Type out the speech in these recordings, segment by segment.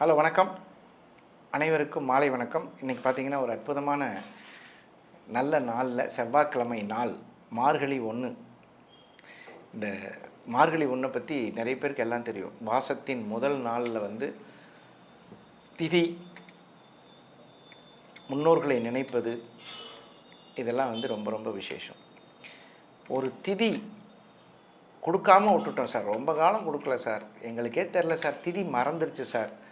Hello வணக்கம். அனைவருக்கும் மாலை வணக்கம். இன்றைக்கி பார்த்தீங்கன்னா ஒரு அற்புதமான நல்ல நாளில் செவ்வாய்க்கிழமை நாள் மார்கழி ஒன்று இந்த மார்கழி ஒன்றை பற்றி நிறைய பேருக்கு எல்லாம் தெரியும். மாசத்தின் முதல் நாளில் வந்து திதி முன்னோர்களை நினைப்பது இதெல்லாம் வந்து ரொம்ப ரொம்ப விசேஷம். ஒரு திதி கொடுக்காம விட்டுட்டோம் சார். ரொம்ப காலம் கொடுக்கல சார். எங்களுக்கே தெரில சார். திதி மறந்துருச்சு சார்.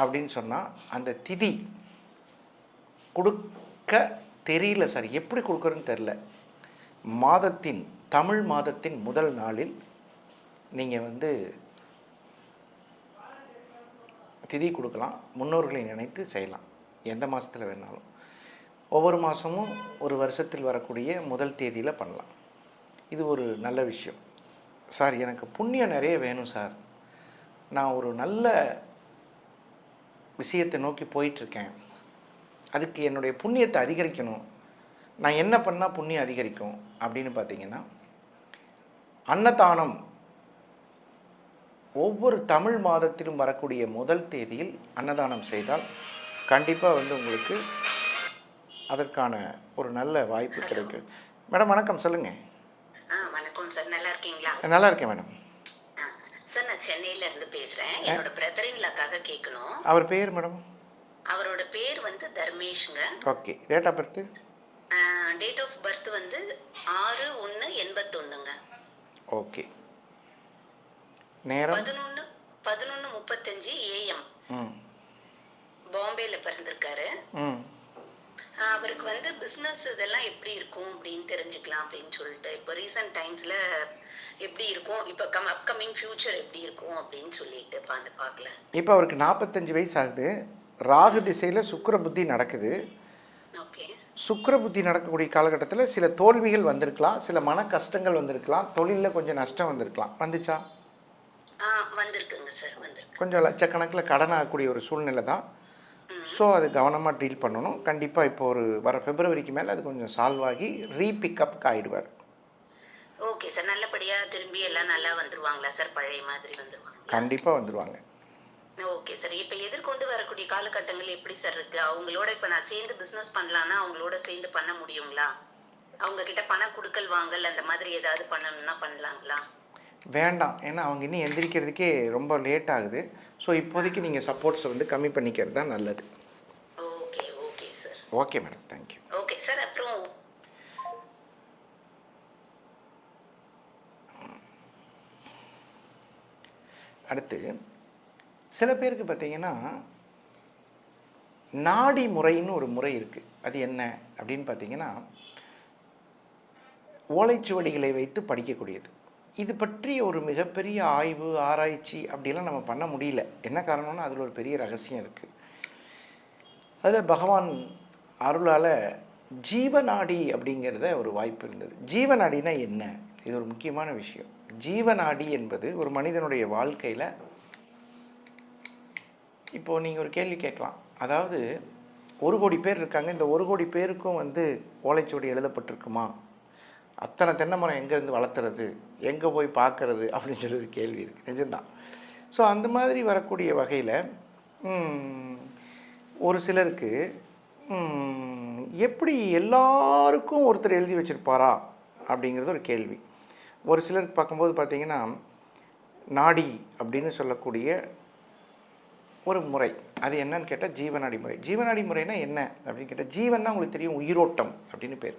அப்படின்னு சொன்னால் அந்த திதி கொடுக்க தெரியல சார். எப்படி கொடுக்குறன்னு தெரில மாதத்தின் தமிழ் மாதத்தின் முதல் நாளில் நீங்கள் வந்து திதி கொடுக்கலாம் முன்னோர்களை நினைத்து செய்யலாம். எந்த மாதத்தில் வேணாலும். ஒவ்வொரு மாதமும் ஒரு வருஷத்தில் வரக்கூடிய முதல் தேதியில் பண்ணலாம். இது ஒரு நல்ல விஷயம். சார் எனக்கு புண்ணியம் நிறைய வேணும் சார். நான் ஒரு நல்ல விஷயத்தை நோக்கி போயிட்டுருக்கேன். அதுக்கு என்னுடைய புண்ணியத்தை அதிகரிக்கணும். நான் என்ன பண்ணால் புண்ணியம் அதிகரிக்கும் அப்படின்னு பார்த்தீங்கன்னா அன்னதானம். ஒவ்வொரு தமிழ் மாதத்திலும் வரக்கூடிய முதல் தேதியில் அன்னதானம் செய்தால் கண்டிப்பாக வந்து உங்களுக்கு அதற்கான ஒரு நல்ல வாய்ப்பு கிடைக்கும். மேடம் வணக்கம். சொல்லுங்கள் ஆ வணக்கம் சார். நல்லா இருக்கீங்களா? நல்லா இருக்கேன் மேடம். நான் சென்னையில இருந்து பேசுறேன். என்னோட பிரதர் இன்லாக்காக கேட்கணும் அவர் பேர் மேடம்? அவரோட பேர் வந்து தர்மேஷ்ங்க. Okay. Date of birth date of birth வந்து ஆறு ஒன்று எண்பத்தொன்னுங்க. ஓகே. நேரம்? பதினொன்று பதினொன்று முப்பத்தஞ்சு ஏஎம் பாம்பேல பிறந்திருக்காரு. ம். அவருக்கு வந்து பிஸ்னஸ் இதெல்லாம் எப்படி இருக்கும் அப்படின்னு தெரிஞ்சுக்கலாம் அப்படின்னு சொல்லிட்டு. இப்போ ரீசெண்ட் டைம்ஸ்ல எப்படி இருக்கும்? இப்போ கம் அப்கமிங் ஃபியூச்சர் எப்படி இருக்கும் அப்படின்னு சொல்லிட்டு பாந்து பார்க்கல. இப்போ அவருக்கு நாற்பத்தஞ்சு வயசு ஆகுது. ராகு திசையில் சுக்கிர புத்தி நடக்குது. ஓகே. சுக்கிர புத்தி நடக்கக்கூடிய காலகட்டத்தில் சில தோல்விகள் வந்திருக்கலாம். சில மன கஷ்டங்கள் வந்திருக்கலாம். தொழிலில் கொஞ்சம் நஷ்டம் வந்திருக்கலாம். வந்துச்சா? ஆ வந்திருக்குங்க சார் வந்திருக்கு. கொஞ்சம் லட்சக்கணக்கில் கடன் ஆகக்கூடிய ஒரு சூழ்நிலை தான். ஸோ அது கவனமாக டீல் பண்ணணும். கண்டிப்பாக இப்போ ஒரு வர பிப்ரவரிக்கு மேலே அது கொஞ்சம் சால்வ் ஆகி ரீபிக்கப்க்கு ஆகிடுவார் ஓகே சார் நல்லபடியா திரும்பி எல்லாம் நல்லா வந்துருவாங்களா சார் பழைய மாதிரி வந்துருவாங்க கண்டிப்பாக வந்துடுவாங்க ஓகே சார் இப்ப எதிர்கொண்டு வரக்கூடிய காலகட்டங்கள் எப்படி சார் இருக்கு? அவங்களோட இப்ப நான் சேர்ந்து பிசினஸ் பண்ணலாம்னா அவங்களோட சேர்ந்து பண்ண முடியுங்களா? அவங்க கிட்ட பண குடுக்கல் வாங்கல் அந்த மாதிரி ஏதாவது பண்ணணும்னா பண்ணலாங்களா? வேண்டாம். ஏன்னா அவங்க இன்னும் எந்திரிக்கிறதுக்கே ரொம்ப லேட் ஆகுது. ஸோ இப்போதைக்கு நீங்கள் சப்போர்ட்ஸை வந்து கம்மி பண்ணிக்கிறது தான் நல்லது. Okay okay sir okay madam thank you okay sir அப்புறம் அடுத்து சில பேருக்கு பார்த்தீங்கன்னா நாடி முறைன்னு ஒரு முறை இருக்குது அது என்ன அப்படின்னு பார்த்தீங்கன்னா ஓலைச்சுவடிகளை வைத்து படிக்கக்கூடியது. இது பற்றி ஒரு மிகப்பெரிய ஆய்வு ஆராய்ச்சி அப்படிலாம் நம்ம பண்ண முடியல. என்ன காரணம்னா அதில் ஒரு பெரிய ரகசியம் இருக்குது அதில் பகவான் அருளால் ஜீவநாடி அப்படிங்கிறத ஒரு வாய்ப்பு இருந்தது. ஜீவநாடினா என்ன? இது ஒரு முக்கியமான விஷயம். ஜீவநாடி என்பது ஒரு மனிதனுடைய வாழ்க்கையில் இப்போது நீங்கள் ஒரு கேள்வி கேட்கலாம். அதாவது ஒரு கோடி பேர் இருக்காங்க. இந்த ஒரு கோடி பேருக்கும் வந்து ஓலைச்சுவடி எழுதப்பட்டிருக்குமா? அத்தனை தென்னை மரம் எங்கேருந்து வளர்த்துறது? எங்கே போய் பார்க்கறது? அப்படின்னு சொல்லி ஒரு கேள்வி இருக்குது நிஜம்தான். ஸோ அந்த மாதிரி வரக்கூடிய வகையில் ஒரு சிலருக்கு எப்படி எல்லாருக்கும் ஒருத்தர் எழுதி வச்சிருப்பாரா? அப்படிங்கிறது ஒரு கேள்வி. ஒரு சிலருக்கு பார்க்கும்போது பார்த்தீங்கன்னா நாடி அப்படின்னு சொல்லக்கூடிய ஒரு முறை. அது என்னன்னு கேட்டால் ஜீவநாடி முறை. ஜீவநாடி முறைனா என்ன? அப்படின்னு கேட்டால் ஜீவன்னா உங்களுக்கு தெரியும் உயிரோட்டம் அப்படின்னு பேர்.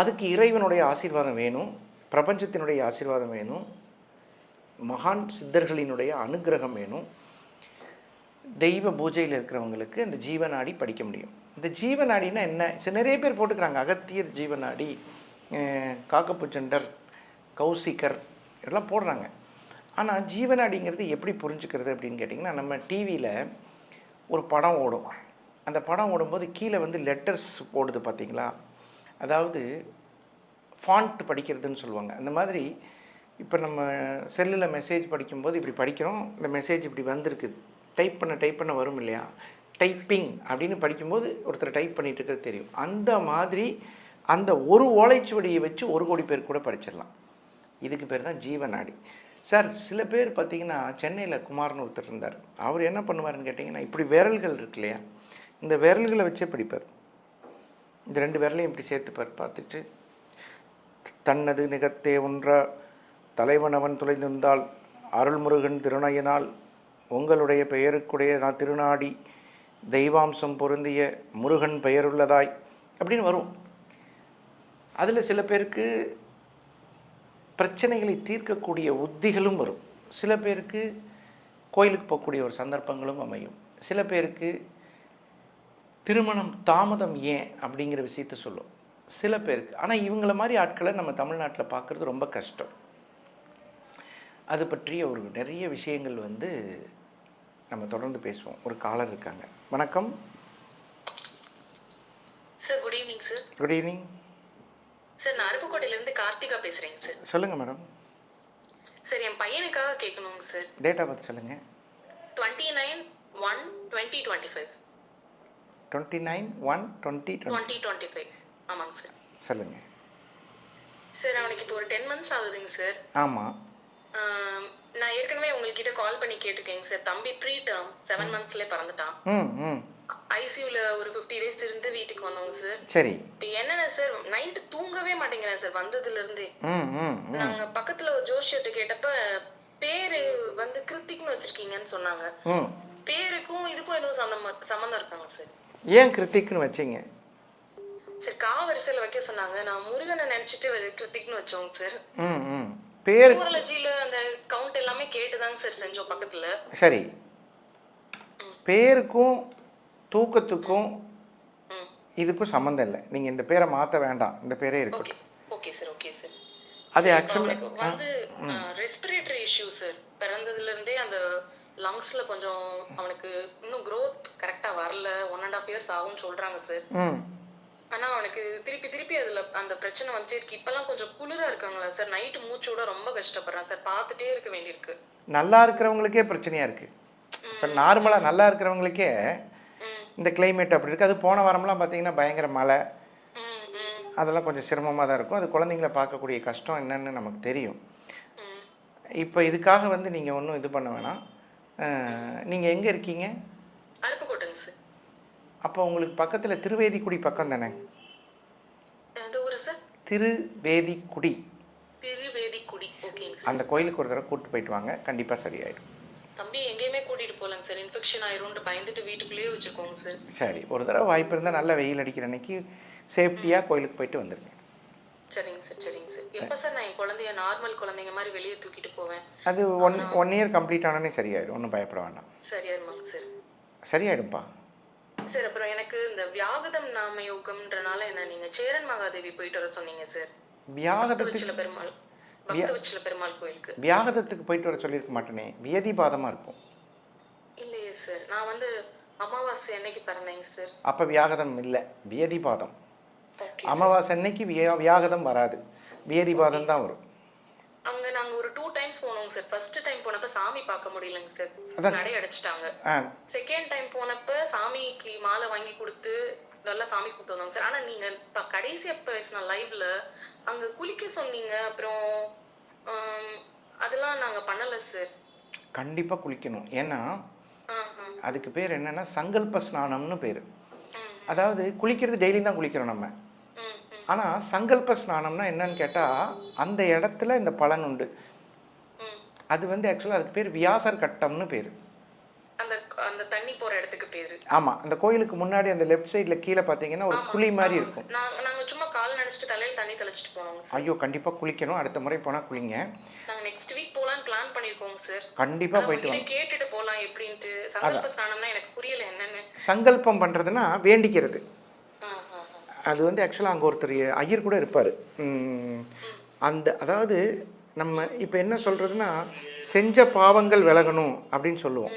அதுக்கு இறைவனுடைய ஆசீர்வாதம் வேணும் பிரபஞ்சத்தினுடைய ஆசீர்வாதம் வேணும் மகான் சித்தர்களினுடைய அனுக்கிரகம் வேணும். தெய்வ பூஜையில் இருக்கிறவங்களுக்கு இந்த ஜீவநாடி படிக்க முடியும். இந்த ஜீவநாடினா என்ன? சரி, நிறைய பேர் போட்டுக்கிறாங்க. அகத்தியர் ஜீவநாடி காக்கப்புச்சண்டர் கௌசிகர் இதெல்லாம் போடுறாங்க. ஆனால் ஜீவநாடிங்கிறது எப்படி புரிஞ்சுக்கிறது அப்படின்னு கேட்டிங்கன்னா நம்ம டிவியில் ஒரு படம் ஓடும். அந்த படம் ஓடும்போது கீழே வந்து லெட்டர்ஸ் ஓடுது பார்த்தீங்களா அதாவது ஃபாண்ட் படிக்கிறதுன்னு சொல்லுவாங்க. அந்த மாதிரி இப்போ நம்ம செல்லில் மெசேஜ் படிக்கும்போது இப்படி படிக்கிறோம். இந்த மெசேஜ் இப்படி வந்திருக்கு. டைப் பண்ண டைப் பண்ண வரும் இல்லையா? டைப்பிங் அப்படின்னு படிக்கும்போது ஒருத்தர் டைப் பண்ணிட்டு இருக்கிறது தெரியும். அந்த மாதிரி அந்த ஒரு ஓலைச்சுவடியை வச்சு ஒரு கோடி பேர் கூட படிச்சிடலாம். இதுக்கு பேர் தான் ஜீவநாடி. சார் சில பேர் பார்த்தீங்கன்னா சென்னையில் குமார்னு ஒருத்தர் இருந்தார். அவர் என்ன பண்ணுவாருன்னு கேட்டிங்கன்னா இப்படி விரல்கள் இருக்கு இல்லையா? இந்த விரல்களை வச்சே படிப்பார். இந்த ரெண்டு விரலையும் இப்படி சேர்த்து பார்த்துட்டு தன்னது நிகத்தே ஒன்றா தலைவனவன் துளைந்திருந்தால் அருள்முருகன் திருநயனால் உங்களுடைய பெயருக்குடைய நான் திருநாடி தெய்வாம்சம் பொருந்திய முருகன் பெயருள்ளதாய் அப்படின்னு வரும். அதில் சில பேருக்கு பிரச்சனைகளை தீர்க்கக்கூடிய உத்திகளும் வரும். சில பேருக்கு கோயிலுக்கு போகக்கூடிய ஒரு சந்தர்ப்பங்களும் அமையும். சில பேருக்கு திருமணம் தாமதம் ஏன் அப்படிங்கிற விஷயத்த சொல்லும். சில பேருக்கு. ஆனால் இவங்கள மாதிரி ஆட்களை நம்ம தமிழ்நாட்டில் பார்க்குறது ரொம்ப கஷ்டம். அது பற்றிய ஒரு நிறைய விஷயங்கள் வந்து நம்ம தொடர்ந்து பேசுவோம். ஒரு காலர் இருக்காங்க. வணக்கம். Sir good evening sir good evening sir நான் அருப்புக்கோட்டையில இருந்து கார்த்திகா பேசுறேங்க சார் சொல்லுங்கள் மேடம் சார் என் பையனுக்காக கேட்கணுங்க சார் டேட் ஆஃப் பர்த் சொல்லுங்கள் twenty nine one twenty twenty five twenty nine one twenty twenty twenty five ஆமாங்க சார் சொல்லுங்கள் சார் அவனுக்கு இப்போ ஒரு டென் மந்த்ஸ் ஆகுதுங்க சார் ஆமாம் ஆம், நான் ஏற்கனவே உங்ககிட்ட கால் பண்ணி கேட்டிருக்கேங்க சார் தம்பி ப்ரீ டேர்ம் செவன் மந்த்ஸ்லேயே பிறந்துட்டான். ம் ம். ஐசியூல ஒரு ஃபிஃப்டி டேஸ் இருந்து வீட்டுக்கு வந்தோங்க சார் சரி. இப்போ என்னென்ன சார் நைட்டு தூங்கவே மாட்டேங்கிறேன் சார் வந்ததுல இருந்தே நாங்க பக்கத்துல ஒரு ஜோஷியர்ட்ட கேட்டப்ப பேரு வந்து கிருத்திக்னு வச்சிருக்கீங்கன்னு சொன்னாங்க. பேருக்கும் இதுக்கும் எதுவும் சம்மந்தம் சம்மந்தம் இருக்காங்க சார் ஏன் கிருத்திக்னு வச்சீங்க? சரி கா வரிசையில வைக்க சொன்னாங்க. நான் முருகனை நினைச்சிட்டு கிருத்திக்னு வச்சோங்க சார். ம் ம். பேர் நியூரலஜில அந்த கவுண்ட் எல்லாமே கேட்டுதாங்க சார் செஞ்சோம் பக்கத்துல. சரி. பேருக்கும் தூக்கத்துக்கும் இதுக்கும் சம்மந்தம் இல்லை. நீங்கள் இந்த பேரை மாற்ற வேண்டாம். இந்த பேரே இருக்கட்டும். ஓகே. Sir okay sir. அது ஆக்சுவலாக வந்து ரெஸ்பிரேட்டரி இஷ்யூ சார். பிறந்ததுல இருந்தே அந்த லங்ஸ்ல கொஞ்சம் அவனுக்கு இன்னும் growth கரெக்டா வரல ஒன் அண்ட் ஹாஃப் இயர்ஸ் ஆகும்னு சொல்றாங்க சார் ஆனா அவனுக்கு திருப்பி திருப்பி அதுல அந்த பிரச்சனை வந்துட்டே இருக்கு. இப்பெல்லாம் கொஞ்சம் குளிரா இருக்காங்களா சார் நைட்டு மூச்சு விட ரொம்ப கஷ்டப்படுறான் சார் பார்த்துட்டே இருக்க வேண்டியிருக்கு. நல்லா இருக்கிறவங்களுக்கே பிரச்சனையாக இருக்குது இப்போ நார்மலாக நல்லா இருக்கிறவங்களுக்கே இந்த climate அப்படி இருக்குது அது போன வாரம்லாம் பார்த்தீங்கன்னா பயங்கர மழை. அதெல்லாம் கொஞ்சம் சிரமமாக தான் இருக்கும். அது குழந்தைங்கள பார்க்கக்கூடிய கஷ்டம் என்னன்னு நமக்கு தெரியும். இப்போ இதுக்காக வந்து நீங்கள் ஒன்றும் இது பண்ண வேணாம். நீங்கள் எங்கே இருக்கீங்க? அப்போ உங்களுக்கு பக்கத்தில் திருவேதிக்குடி பக்கம் தானே? திருவேதிக்குடி. அந்த கோயிலுக்கு ஒரு தடவை கூப்பிட்டு போயிட்டு வாங்க. கண்டிப்பாக சரியாயிடும். தம்பி எங்கேயுமே கூட்டிட்டு போலங்க சார். இன்ஃபெக்ஷன் ஆயிரும்னு பயந்துட்டு வீட்டுக்குள்ளேயே வச்சிருக்கோங்க சார். சரி ஒரு தடவை வாய்ப்பு இருந்தால் நல்ல வெயில் அடிக்கிற அன்னைக்கு சேஃப்டியாக கோயிலுக்கு போயிட்டு வந்துருங்க. சரிங்க சார் சரிங்க சார். எப்ப சார் நான் என் குழந்தைய நார்மல் குழந்தைங்க மாதிரி வெளியே தூக்கிட்டு போவேன்? அது ஒன் ஒன் இயர் கம்ப்ளீட் ஆனோடனே சரியாயிடும். ஒன்றும் பயப்பட வேண்டாம். சரியாயிருமாங்க சார். சரியாயிடும்ப்பா சார் அப்புறம் எனக்கு இந்த வியாகதம் நாம யோகம்ன்றனால என்ன நீங்க சேரன் மகாதேவி போயிட்டு வர சொன்னீங்க சார் வியாகதத்துக்கு பெருமாள் பக்தவச்சல பெருமாள் கோயிலுக்கு. வியாகதத்துக்கு போயிட்டு வர சொல்லியிருக்க மாட்டேனே வியதிபாதமாக இருக்கும். இல்லையே சார் நான் வந்து அமாவாசை அன்னைக்கு பிறந்தேங்க சார் அப்போ வியாகதம் இல்லை வியதிபாதம். அமாவாசை அன்னைக்கு வியா வியாகதம் வராது. வியதிபாதம் தான் வரும். அங்க நாங்க ஒரு டூ டைம்ஸ் போனோங்க சார் ஃபர்ஸ்ட் டைம் போனப்ப சாமி பார்க்க முடியலங்க சார். நடை அடைச்சிட்டாங்க. செகண்ட் டைம் போனப்ப சாமிக்கு மாலை வாங்கி கொடுத்து நல்லா சாமி கூப்பிட்டு வந்தாங்க சார் ஆனா நீங்க கடைசியா பேசின லைவ்ல அங்க குளிக்க சொன்னீங்க. அப்புறம் அதெல்லாம் நாங்க பண்ணல சார் கண்டிப்பாக குளிக்கணும். ஏன்னா. அதுக்கு பேர் என்னன்னா சங்கல்ப ஸ்நானம்னு பேர். அதாவது குளிக்கிறது டெய்லியும் தான் குளிக்கிறோம் நம்ம. ஆனால் சங்கல்ப ஸ்நானம்னா என்னன்னு கேட்டால் அந்த இடத்துல இந்த பலன் உண்டு. அது வந்து ஆக்சுவலாக அதுக்கு பேர் வியாசர் கட்டம்னு பேர். அந்த அந்த தண்ணி போற இடத்துக்கு பேரு. ஆமாம் அந்த கோயிலுக்கு முன்னாடி அந்த லெஃப்ட் சைடில் கீழே பார்த்தீங்கன்னா ஒரு குழி மாதிரி இருக்கும். நாங்க சும்மா கால் நினைச்சிட்டு தலையில தண்ணி தெளிச்சிட்டு சார் ஐயோ கண்டிப்பாக குளிக்கணும். அடுத்த முறை போனால் குளிங்க. நாங்க நெக்ஸ்ட் வீக் போலாம்னு பிளான் பண்ணிருக்கோங்க சார் கண்டிப்பாக போயிட்டு வாங்க. கேட்டுட்டு போலாம் எப்படின்ட்டு. சங்கல்ப ஸ்நானம்னா எனக்கு புரியல என்னன்னு. சங்கல்பம் பண்ணுறதுன்னா வேண்டிக்கிறது. அது வந்து ஆக்சுவலாக அங்கே ஒருத்தர் ஐயர் கூட இருப்பார். அந்த அதாவது நம்ம இப்போ என்ன சொல்கிறதுனா செஞ்ச பாவங்கள் விலகணும் அப்படின்னு சொல்லுவோம்.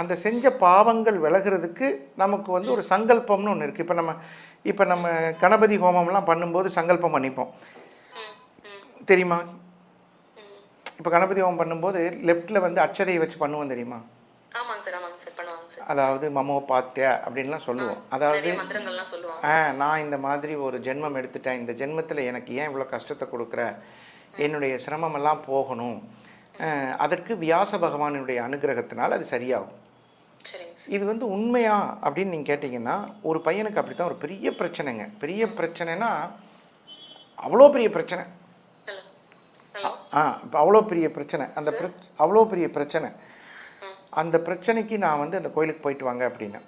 அந்த செஞ்ச பாவங்கள் விலகிறதுக்கு நமக்கு வந்து ஒரு சங்கல்பம்னு ஒன்று இருக்குது இப்போ நம்ம இப்போ நம்ம கணபதி ஹோமம்லாம் பண்ணும்போது சங்கல்பம் பண்ணிப்போம். தெரியுமா? இப்போ கணபதி ஹோமம் பண்ணும்போது லெஃப்ட்டில் வந்து அச்சதையை வச்சு பண்ணுவோம் தெரியுமா ஆமாங்க சார் ஆமாங்க சார் பண்ணுவாங்க சார் அதாவது மமோ பாத்தியா அப்படின்லாம் சொல்லுவோம். அதாவது ஆ நான் இந்த மாதிரி ஒரு ஜென்மம் எடுத்துட்டேன். இந்த ஜென்மத்தில் எனக்கு ஏன் இவ்வளோ கஷ்டத்தை கொடுக்குற? என்னுடைய சிரமமெல்லாம் போகணும். அதற்கு வியாச பகவானுடைய அனுகிரகத்தினால் அது சரியாகும். இது வந்து உண்மையா அப்படின்னு நீங்கள் கேட்டிங்கன்னா ஒரு பையனுக்கு அப்படி தான் ஒரு பெரிய பிரச்சனைங்க. பெரிய பிரச்சனைனா அவ்வளோ பெரிய பிரச்சனை. ஆ இப்போ அவ்வளோ பெரிய பிரச்சனை. அந்த அவ்வளோ பெரிய பிரச்சனை. அந்த பிரச்சனைக்கு நான் வந்து அந்த கோயிலுக்கு போயிட்டு வாங்க அப்படின்னேன்.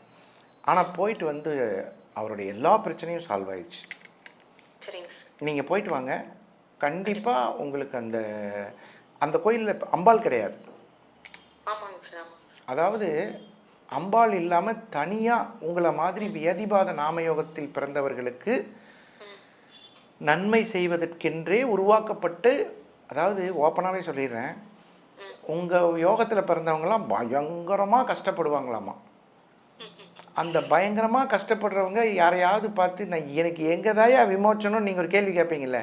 ஆனால் போயிட்டு வந்து அவருடைய எல்லா பிரச்சனையும் சால்வ் ஆயிடுச்சு. நீங்கள் போயிட்டு வாங்க. கண்டிப்பாக உங்களுக்கு அந்த அந்த கோயிலில் அம்பாள் கிடையாது. அதாவது அம்பாள் இல்லாமல் தனியாக உங்களை மாதிரி வியதிபாத நாமயோகத்தில் பிறந்தவர்களுக்கு நன்மை செய்வதற்கென்றே உருவாக்கப்பட்டு அதாவது ஓப்பனாகவே சொல்லிடுறேன். உங்கள் யோகத்தில் பிறந்தவங்களாம் பயங்கரமாக கஷ்டப்படுவாங்களாமா? அந்த பயங்கரமாக கஷ்டப்படுறவங்க யாரையாவது பார்த்து நான் எனக்கு எங்கே தாயா விமோச்சனம் நீங்கள் ஒரு கேள்வி கேட்பீங்கல்ல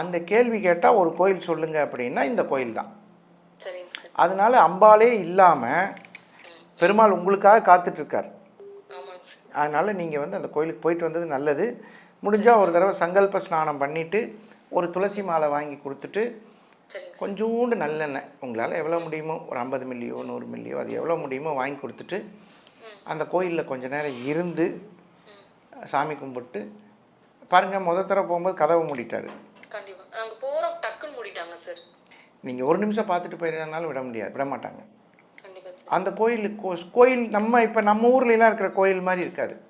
அந்த கேள்வி கேட்டால் ஒரு கோயில் சொல்லுங்க அப்படின்னா இந்த கோயில் தான். அதனால அம்பாளே இல்லாமல் பெருமாள் உங்களுக்காக காத்துட்ருக்கார். அதனால் நீங்கள் வந்து அந்த கோயிலுக்கு போயிட்டு வந்தது நல்லது. முடிஞ்சால் ஒரு தடவை சங்கல்ப ஸ்நானம் பண்ணிவிட்டு ஒரு துளசி மாலை வாங்கி கொடுத்துட்டு கொஞ்சோண்டு நல்லெண்ணெய். உங்களால் எவ்வளோ முடியுமோ ஒரு ஐம்பது மில்லியோ நூறு மில்லியோ அது எவ்வளோ முடியுமோ வாங்கி கொடுத்துட்டு அந்த கோயிலில் கொஞ்ச நேரம் இருந்து சாமி கும்பிட்டு பாருங்கள் முத தடவை போகும்போது கதவை மூடிட்டாரு. நீங்கள் ஒரு நிமிஷம் பார்த்துட்டு போயிடறதுனால விட முடியாது விட மாட்டாங்க. அந்த கோயிலுக்கு கோ- கோயில் நம்ம இப்போ நம்ம ஊர்லலாம் இருக்கிற கோயில் மாதிரி இருக்காது.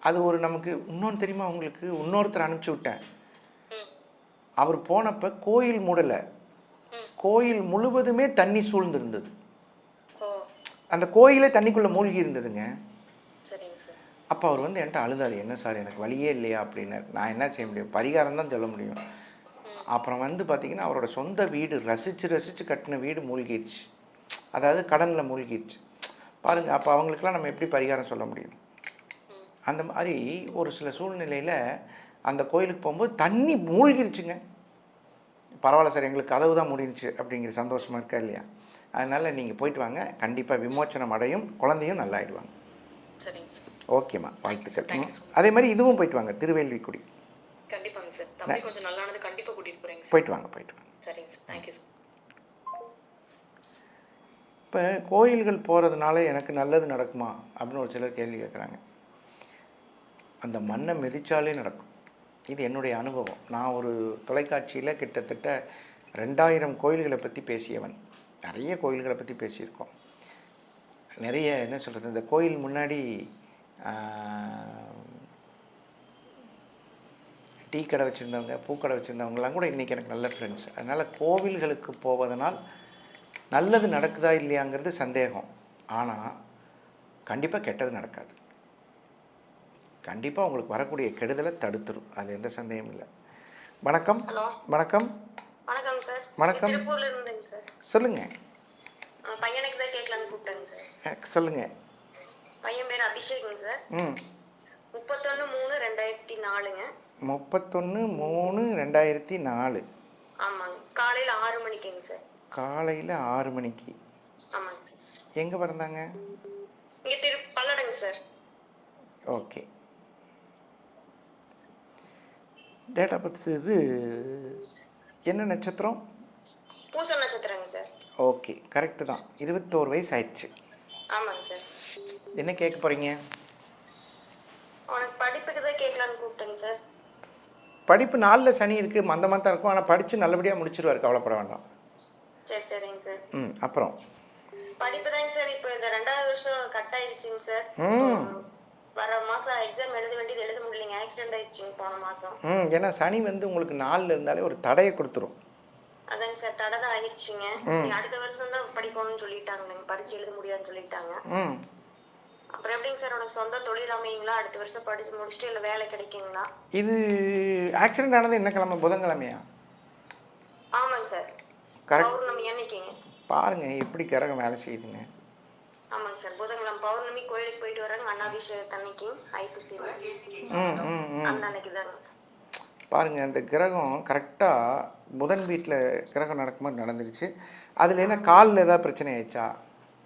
அது ஒரு நமக்கு இன்னொன்று தெரியுமா உங்களுக்கு? இன்னொருத்தர் அனுப்பிச்சி விட்டேன். அவர் போனப்போ கோயில் மூடலை. கோயில் முழுவதுமே தண்ணி சூழ்ந்திருந்தது. அந்த கோயிலே தண்ணிக்குள்ளே மூழ்கி இருந்ததுங்க. அப்போ அவர் வந்து என்கிட்ட அழுதாரு என்ன சார் எனக்கு வழியே இல்லையா? அப்படின்னாரு நான் என்ன செய்ய முடியும்? பரிகாரம் தான் சொல்ல முடியும். அப்புறம் வந்து பார்த்தீங்கன்னா அவரோட சொந்த வீடு ரசித்து ரசித்து கட்டின வீடு மூழ்கிடுச்சு. அதாவது கடனில் மூழ்கிடுச்சு. பாருங்கள் அப்போ அவங்களுக்கெல்லாம் நம்ம எப்படி பரிகாரம் சொல்ல முடியும்? அந்த மாதிரி ஒரு சில சூழ்நிலையில் அந்த கோயிலுக்கு போகும்போது தண்ணி மூழ்கிருச்சுங்க. பரவாயில்ல சார் எங்களுக்கு கதவு தான் முடிஞ்சுச்சு அப்படிங்கிற சந்தோஷமாக இருக்கா இல்லையா? அதனால் நீங்கள் போயிட்டு வாங்க. கண்டிப்பாக விமோச்சனம் அடையும் குழந்தையும் நல்லாயிடுவாங்க. சரிங்க சார். ஓகேம்மா வாழ்த்துக்கள். அதே மாதிரி இதுவும் போயிட்டு வாங்க. திருவேல்விக்குடி. கண்டிப்பாங்க சார். தம்பி கொஞ்சம் நல்லானது போயிட்டு வாங்க போயிட்டு வாங்க. சரிங்க சார். தேங்க்யூ சார் இப்போ கோயில்கள் போகிறதுனால எனக்கு நல்லது நடக்குமா? அப்படின்னு ஒரு சிலர் கேள்வி கேட்குறாங்க அந்த மண்ணை மிதிச்சாலே நடக்கும். இது என்னுடைய அனுபவம். நான் ஒரு தொலைக்காட்சியில் கிட்டத்தட்ட ரெண்டாயிரம் கோயில்களை பற்றி பேசியவன். நிறைய கோயில்களை பற்றி பேசியிருக்கோம். நிறைய என்ன சொல்கிறது இந்த கோயில் முன்னாடி டீ கடை வச்சுருந்தவங்க பூக்கடை வச்சுருந்தவங்கலாம் கூட இன்றைக்கி எனக்கு நல்ல ஃப்ரெண்ட்ஸ் அதனால் கோவில்களுக்கு போவதனால் நல்லது நடக்குதா இல்லையாங்கிறது சந்தேகம். ஆனால் கண்டிப்பாக கெட்டது நடக்காது. கண்டிப்பாக உங்களுக்கு வரக்கூடிய கெடுதலை தடுத்துரும். அது எந்த சந்தேகமும் இல்லை. வணக்கம். ஹலோ. வணக்கம். வணக்கம் சார். வணக்கம். ஆ, பையனுக்கு தான் கேட்கலான்னு கூப்பிட்டேங்க சார். சொல்லுங்கள் பையன் பேர் அபிஷேக்ங்க சார். ம். முப்பத்தொன்னு மூணு ரெண்டாயிரத்தி நாலுங்க. முப்பத்தொன்று மூணு ரெண்டாயிரத்தி நாலு. ஆமாங்க. காலையில ஆறு மணிக்குங்க சார். காலையில் ஆறு மணிக்கு. ஆமாங்க எங்கே பிறந்தாங்க? இங்க திரு பல்லடங்க sir. Okay. Date of birth இது என்ன நட்சத்திரம்? பூச நட்சத்திரங்க சார். ஓகே கரெக்டு தான். இருபத்தோரு வயசு ஆயிடுச்சு. ஆமாங்க சார். என்ன கேட்க போகிறீங்க அவனுக்கு படிப்புக்கு தான் கேட்கலான்னு கூப்பிட்டேங்க சார். படிப்பு நாளில் சனி இருக்குது மந்தமாக தான் இருக்கும். ஆனால் படித்து நல்லபடியாக முடிச்சிருவாரு கவலைப்பட வேண்டாம். சரி சரிங்க சார். ம் அப்புறம்? படிப்பு தாங்க சார். இப்போ இந்த ரெண்டாவது வருஷம் கட் ஆயிடுச்சுங்க சார். ம். வர மாசம் எக்ஸாம் எழுத வேண்டியது எழுத முடியலைங்க. ஆக்சிடென்ட் ஆயிடுச்சுங்க போன மாசம். ம் ஏன்னா சனி வந்து உங்களுக்கு நாளில் இருந்தாலே ஒரு தடையை கொடுத்துரும். அதாங்க சார் தடை தான் ஆயிடுச்சுங்க. அடுத்த வருஷம் தான் படிக்கணும்னு சொல்லிட்டாங்க பரிச்சு எழுத முடியாதுன்னு சொல்லிட்டாங்க. அப்புறம் எப்படிங்க சார் உனக்கு சொந்த தொழில் அமையுங்களா? அடுத்த வருஷம் படிச்சு முடிச்சுட்டு இல்ல வேலை கிடைக்குங்களா? இது ஆக்சிடென்ட் ஆனது என்ன கிழமை? புதன்கிழமையா ஆமாங்க சார். கரெக்ட் பௌர்ணமி அன்னைக்குங்க. பாருங்கள் எப்படி கிரகம் வேலை செய்யுதுங்க. ஆமாங்க சார். புதன்கிழமை பௌர்ணமி கோயிலுக்கு போயிட்டு வராங்க அண்ணாபிஷேகத்து அன்னைக்கு ஐப்பசியில ம் ம் ம். அந்த அன்னைக்கு தாங்க பாருங்க அந்த கிரகம் கரெக்டாக புதன் வீட்டில் கிரகம் நடக்கும்போது நடந்துருச்சு. அதில் என்ன காலில் ஏதாவது பிரச்சனை ஆயிடுச்சா?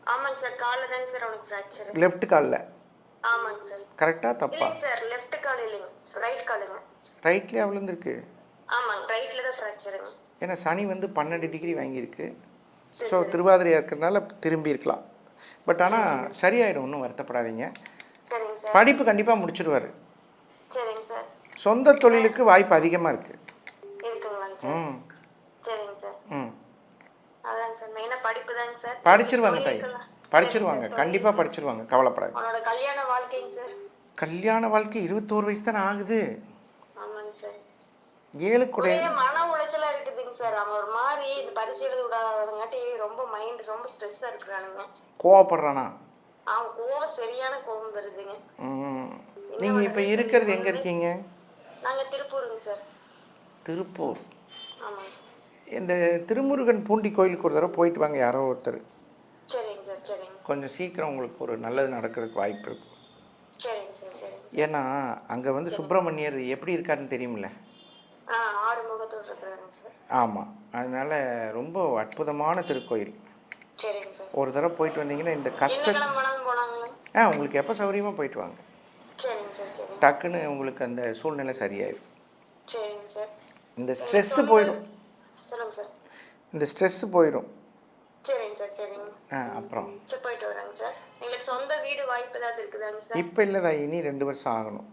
ஆமாங்க சார். கால்ல தாங்க சார் அவனுக்கு ஃப்ராக்சர் லெஃப்ட் காலில்? ஆமாங்க சார். கரெக்டாக தப்பா? சார். லெஃப்ட் கால் இல்லைங்க. ரைட் காலுங்க. ரைட்லேயே விழுந்திருக்கு. ஆமாங்க. ரைட்ல தான் ஃப்ராக்சருங்க ஏன்னா சனி வந்து பன்னெண்டு டிகிரி வாங்கியிருக்கு. ஸோ திருவாதிரையாக இருக்கிறதுனால திரும்பி இருக்கலாம். பட் ஆனால் சரியாயிடும் ஒன்றும் வருத்தப்படாதீங்க. படிப்பு கண்டிப்பாக முடிச்சிடுவார் சொந்த தொழிலுக்கு வாய்ப்பு அதிகமாக சார்? ம். ம். படிச்சிருவாங்க தாய். படிச்சிருவாங்க. கண்டிப்பாக படிச்சிருவாங்க. கவலைப்படாது கல்யாண வாழ்க்கை இருபத்தோரு வயசு தானே ஆகுது. ஏழு கூட மன உளைச்சலா இருக்குதுங்க சார். அவன் ஒரு மாதிரி இந்த பரிசு எழுத விடாதங்காட்டி ரொம்ப மைண்ட் ரொம்ப ஸ்ட்ரெஸ்ஸா இருக்கிறானுங்க. கோவப்படுறானா? அவன் கோவம் சரியான கோவம் வருதுங்க. ம் நீங்கள் இப்போ இருக்கிறது எங்கே இருக்கீங்க? நாங்க திருப்பூருங்க சார். திருப்பூர். இந்த திருமுருகன் பூண்டி கோயிலுக்கு ஒரு தடவை போயிட்டு வாங்க யாரோ ஒருத்தர். சரிங்க சார் சரிங்க. கொஞ்சம் சீக்கிரம் உங்களுக்கு ஒரு நல்லது நடக்கிறதுக்கு வாய்ப்பு இருக்கும் ஏன்னா அங்கே வந்து சுப்பிரமணியர் எப்படி இருக்காருன்னு தெரியுமில்ல ஆ ஆறு முகத்தோடு இருக்கிறாங்க சார் ஆமாம் அதனால ரொம்ப அற்புதமான திருக்கோயில். ஒரு தடவை போயிட்டு வந்தீங்கன்னா இந்த கஷ்ட என்ன கிழமை வேணாலும் போனாங்களா ஆ உங்களுக்கு எப்போ சௌகரியமாக போயிட்டு வாங்க. டக்குன்னு உங்களுக்கு அந்த சூழ்நிலை சரியாயிடும். சரிங்க சார். இந்த ஸ்ட்ரெஸ்ஸு போயிடும். சொல்லுங்க சார். இந்த ஸ்ட்ரெஸ்ஸு போயிடும். சரிங்க சார் சரிங்க. ஆ அப்புறம். இப்போ இல்லைதா இனி ரெண்டு வருஷம் ஆகணும்.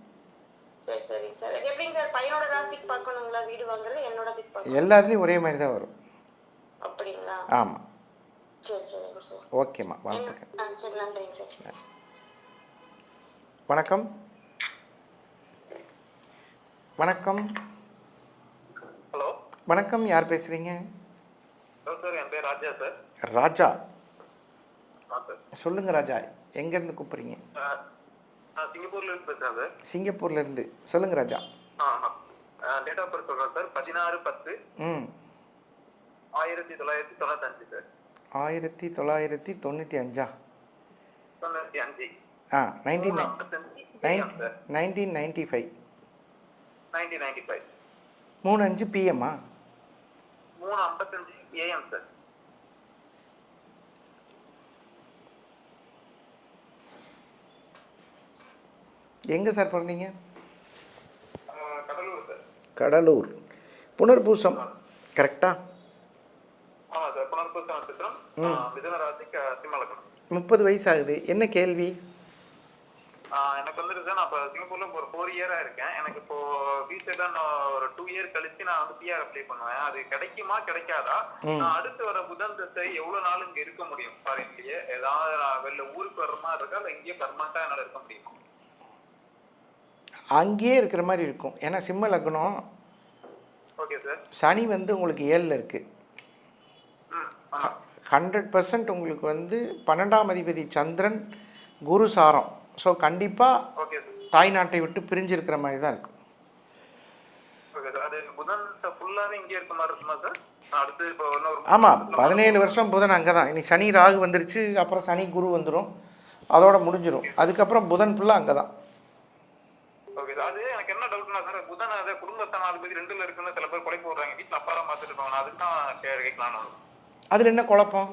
சரி சரிங்க சார். இது எப்படிங்க சார்? பையனோட ராசிக்கு பார்க்கணுங்களா? வீடு வாங்குறது என்னோட இதுக்கு பார்க்கணும் எல்லாத்துலேயும் ஒரே மாதிரி தான் வரும். அப்படிங்களா? ஆமாம் சரி சரிங்க சார் ஓகேம்மா வாழ்த்துக்கள். ஆ சரி நன்றிங்க சார். வணக்கம். வணக்கம். ஹலோ. வணக்கம் யார் சார் என் பேர் ராஜா சார். ராஜா. சொல்லுங்கள் ராஜா. எங்கேருந்து கூப்பிட்றீங்க? ஆ, நான் சிங்கப்பூர்ல இருந்து. பேசுறேன் சார் சிங்கப்பூர்லேருந்து சொல்லுங்கள் ராஜா டேட் ஆஃப் பர்த் சொல்றேன் சார். பதினாறு பத்து. ம். ஆயிரத்தி தொள்ளாயிரத்தி தொண்ணூத்தஞ்சு சார். ஆயிரத்தி தொள்ளாயிரத்தி தொண்ணூற்றி அஞ்சா தொண்ணூத்தி அஞ்சு ஆ nineteen nineteen ninety five nineteen ninety five மூணு அஞ்சு பிஎம்மா மூணு ஐம்பத்தஞ்சு ஏஎம் சார். எங்கே சார் பிறந்தீங்க? கடலூர் புனர்பூசம். கரெக்டா? முப்பது வயசு ஆகுது என்ன கேள்வி? எனக்கு வந்துட்டு சார் நான் இப்போ சிங்கப்பூர்ல ஒரு ஃபோர் இயரா இருக்கேன். எனக்கு இப்போ நான் ஒரு டூ இயர் கழிச்சு நான் வந்து பிஆர் அப்ளை பண்ணுவேன். அது கிடைக்குமா கிடைக்காதா? நான் அடுத்து வர புதன் தசை எவ்வளவு நாள் இங்க இருக்க முடியும்? ஃபாரின்லயே ஏதாவது வெளில ஊருக்கு வர்ற மாதிரி இருக்கா இல்ல இங்கேயே பர்மனண்டா என்னால இருக்க முடியுமா? அங்கேயே இருக்கிற மாதிரி இருக்கும். ஏன்னா சிம்ம லக்னம் ஓகே சார் சனி வந்து உங்களுக்கு ஏழில் இருக்குது ஹண்ட்ரட் பர்சன்ட் உங்களுக்கு வந்து பன்னெண்டாம் அதிபதி சந்திரன் குரு சாரம். ஸோ கண்டிப்பாக ஓகே சார் தாய்நாட்டை விட்டு பிரிஞ்சிருக்கிற மாதிரி தான் இருக்கும். ஆமாம் பதினேழு வருஷம் புதன் அங்கே தான் இனி சனி ராகு வந்துருச்சு அப்புறம் சனி குரு வந்துடும் அதோட முடிஞ்சிடும் அதுக்கப்புறம் புதன் ஃபுல்லாக அங்கே தான் ஓகே சார் அது எனக்கு என்ன டவுட்னா சார் புதன் அது குடும்பஸ்தானாதிபதி ரெண்டுல இருக்குன்னு சில பேர் கொலை போடுறாங்க. வீட்டுல அப்பா தான் பார்த்துட்டு இருப்பாங்க. அதுக்கு தான் கே- கேட்கலாம்னு வந்தேன். அதில் என்ன குழப்பம்?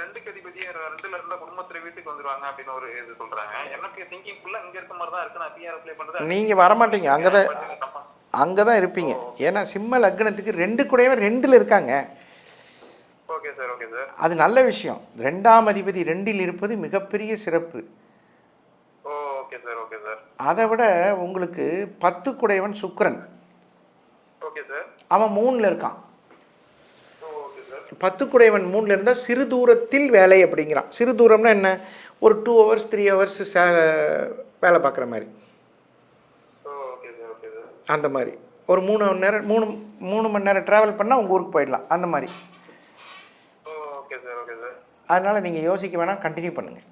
ரெண்டுக்கு அதிபதி ரெண்டுல இருந்தா குடும்பத்துல வீட்டுக்கு வந்துருவாங்க அப்படின்னு ஒரு இது சொல்றாங்க. எனக்கு திங்கிங் ஃபுல்லா இங்க இருக்க மாதிரி தான் இருக்கு. நான் பிஆர் அப்ளை பண்றது நீங்கள் வரமாட்டீங்க. அங்கே தான் அங்கே தான் இருப்பீங்க. ஏன்னா சிம்ம லக்னத்துக்கு ரெண்டு கூடவே ரெண்டில் இருக்காங்க. ஓகே சார் ஓகே சார் அது நல்ல விஷயம். ரெண்டாம் அதிபதி ரெண்டில் இருப்பது மிகப்பெரிய சிறப்பு oh okay sir okay sir அதை விட உங்களுக்கு பத்து குடையவன் சுக்கிரன். அவன் மூணில் இருக்கான். சார் பத்து குடையவன் மூணில் இருந்தால் சிறு தூரத்தில் வேலை அப்படிங்கிறான். சிறு தூரம்னா என்ன? ஒரு டூ ஹவர்ஸ் த்ரீ ஹவர்ஸ் வேலை பார்க்குற மாதிரி. சார் அந்த மாதிரி. ஒரு மூணு மணி நேரம் மூணு மூணு மணி நேரம் ட்ராவல் பண்ணால் உங்கள் ஊருக்கு போயிடலாம். அந்த மாதிரி. சார் அதனால் நீங்கள் யோசிக்க வேணாம். கண்டினியூ பண்ணுங்கள்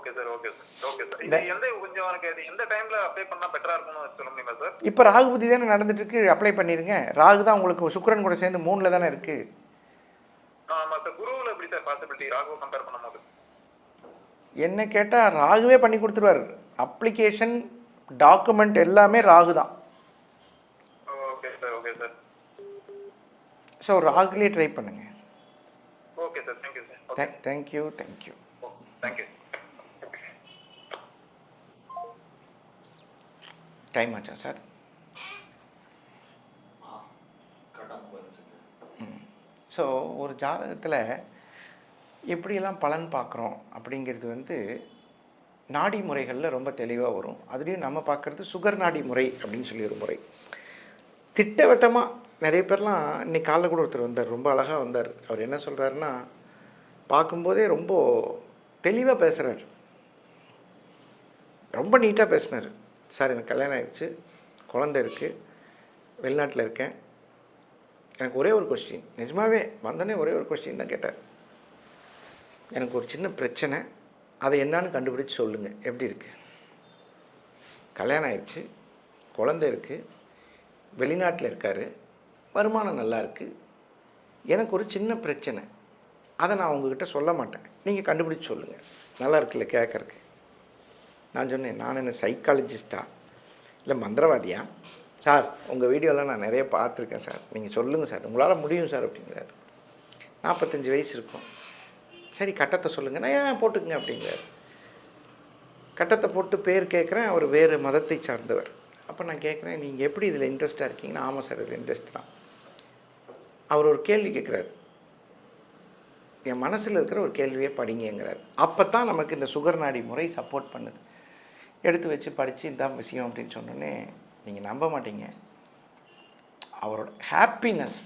okay sir okay sir okay sir இது எந்த கொஞ்சம் எனக்கு எந்த டைம்ல அப்ளை பண்ணா பெட்டரா இருக்கும்னு சொல்ல முடியுமா சார் இப்போ ராகு புத்தி தானே நடந்துட்டு இருக்கு அப்ளை பண்ணிடுங்க ராகு தான் உங்களுக்கு சுக்கிரன் கூட சேர்ந்து மூணில் தானே இருக்குது மற்ற குருவில் எப்படி சார் பாசிபிலிட்டி ராகுவை கம்பேர் பண்ணும்போது. என்ன கேட்டால் ராகுவே பண்ணி கொடுத்துருவார். அப்ளிகேஷன் டாக்குமெண்ட் எல்லாமே ராகு தான். Okay sir okay sir so ராகுலேயே try பண்ணுங்கள் okay sir thank you sir thank you thank you thank you time ஆச்சா சார்? ஸோ ஒரு ஜாதகத்தில் எப்படியெல்லாம் பலன் பார்க்குறோம் அப்படிங்கிறது வந்து நாடி முறைகளில் ரொம்ப தெளிவாக வரும். அதுலேயும் நம்ம பார்க்குறது சுகர் நாடி முறை அப்படின்னு சொல்லி ஒரு முறை. திட்டவட்டமாக நிறைய பேர்லாம் இன்னைக்கு காலைல கூட ஒருத்தர் வந்தார். ரொம்ப அழகாக வந்தார். அவர் என்ன சொல்கிறாருன்னா பார்க்கும்போதே ரொம்ப தெளிவாக பேசுகிறார் ரொம்ப நீட்டாக பேசினார். சார் எனக்கு கல்யாணம் ஆயிடுச்சு குழந்தை இருக்குது வெளிநாட்டில் இருக்கேன். எனக்கு ஒரே ஒரு கொஸ்டின் நிஜமாகவே வந்தோடனே ஒரே ஒரு கொஸ்டின் தான் கேட்டார். எனக்கு ஒரு சின்ன பிரச்சனை. அதை என்னான்னு கண்டுபிடிச்சு சொல்லுங்கள் எப்படி இருக்குது கல்யாணம் ஆயிடுச்சு குழந்தை இருக்குது வெளிநாட்டில் இருக்கார் வருமானம் நல்லா இருக்குது எனக்கு ஒரு சின்ன பிரச்சனை. அதை நான் உங்ககிட்ட சொல்ல மாட்டேன். நீங்கள் கண்டுபிடிச்சி சொல்லுங்கள் நல்லா இருக்குல்ல கேட்கறக்கு நான் சொன்னேன் நான் என்ன சைக்காலஜிஸ்டா இல்லை மந்திரவாதியா? சார் உங்கள் வீடியோலாம் நான் நிறைய பார்த்துருக்கேன் சார். நீங்கள் சொல்லுங்கள் சார். உங்களால் முடியும் சார் அப்படிங்கிறாரு. நாற்பத்தஞ்சு வயசு இருக்கும். சரி கட்டத்தை சொல்லுங்கள் நான் ஏன் போட்டுக்குங்க அப்படிங்கிறார். கட்டத்தை போட்டு பேர் கேட்குறேன். அவர் வேறு மதத்தை சார்ந்தவர். அப்போ நான் கேட்குறேன் நீங்கள் எப்படி இதில் இன்ட்ரெஸ்ட்டாக இருக்கீங்கன்னா? ஆமாம் சார் இதில் இன்ட்ரெஸ்ட் தான். அவர் ஒரு கேள்வி கேட்குறாரு. என் மனசில் இருக்கிற ஒரு கேள்வியை படிங்கங்கிறார். அப்போ தான் நமக்கு இந்த சுகர் நாடி முறை சப்போர்ட் பண்ணுது. எடுத்து வச்சு படித்து இதான் விஷயம் அப்படின்னு சொன்னோன்னே நீங்கள் நம்ப மாட்டீங்க. அவரோட ஹாப்பினஸ்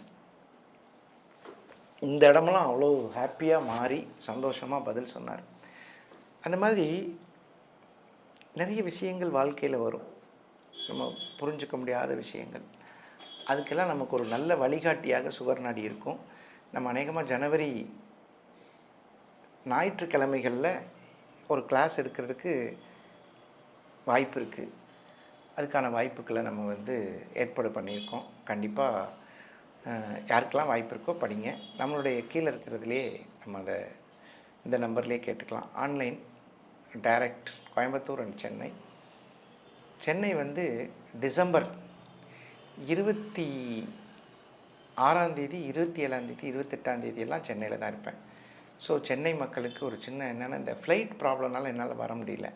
இந்த இடமெல்லாம் அவ்வளோ ஹாப்பியாக மாறி சந்தோஷமாக பதில் சொன்னார். அந்த மாதிரி நிறைய விஷயங்கள் வாழ்க்கையில் வரும். நம்ம புரிஞ்சுக்க முடியாத விஷயங்கள். அதுக்கெல்லாம் நமக்கு ஒரு நல்ல வழிகாட்டியாக சுவர்நாடி இருக்கும். நம்ம அநேகமாக ஜனவரி ஞாயிற்றுக்கிழமைகளில் ஒரு கிளாஸ் எடுக்கிறதுக்கு வாய்ப்பு இருக்குது அதுக்கான வாய்ப்புகளை நம்ம வந்து ஏற்பாடு பண்ணியிருக்கோம். கண்டிப்பாக யாருக்கெல்லாம் வாய்ப்பு இருக்கோ படிங்க. நம்மளுடைய கீழே இருக்கிறதுலே நம்ம அதை இந்த நம்பர்லேயே கேட்டுக்கலாம். Online direct Coimbatore and Chennai. Chennai வந்து டிசம்பர் இருபத்தி ஆறாந்தேதி இருபத்தி ஏழாந்தேதி இருபத்தெட்டாந்தேதி எல்லாம் சென்னையில் தான் இருப்பேன். ஸோ சென்னை மக்களுக்கு ஒரு சின்ன என்னென்னா இந்த ஃப்ளைட் ப்ராப்ளம்னால என்னால் வர முடியல.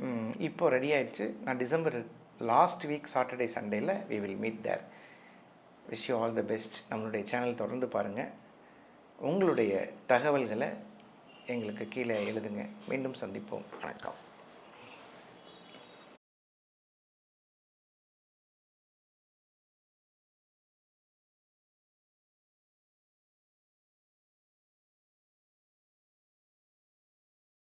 இப்போது இப்போ ரெடி ஆயிடுச்சு. நான் December last week Saturday சண்டேயில் we will meet there wish you all the best நம்மளுடைய சேனல் தொடர்ந்து பாருங்கள் உங்களுடைய தகவல்களை எங்களுக்கு கீழே எழுதுங்க. மீண்டும் சந்திப்போம். வணக்கம்.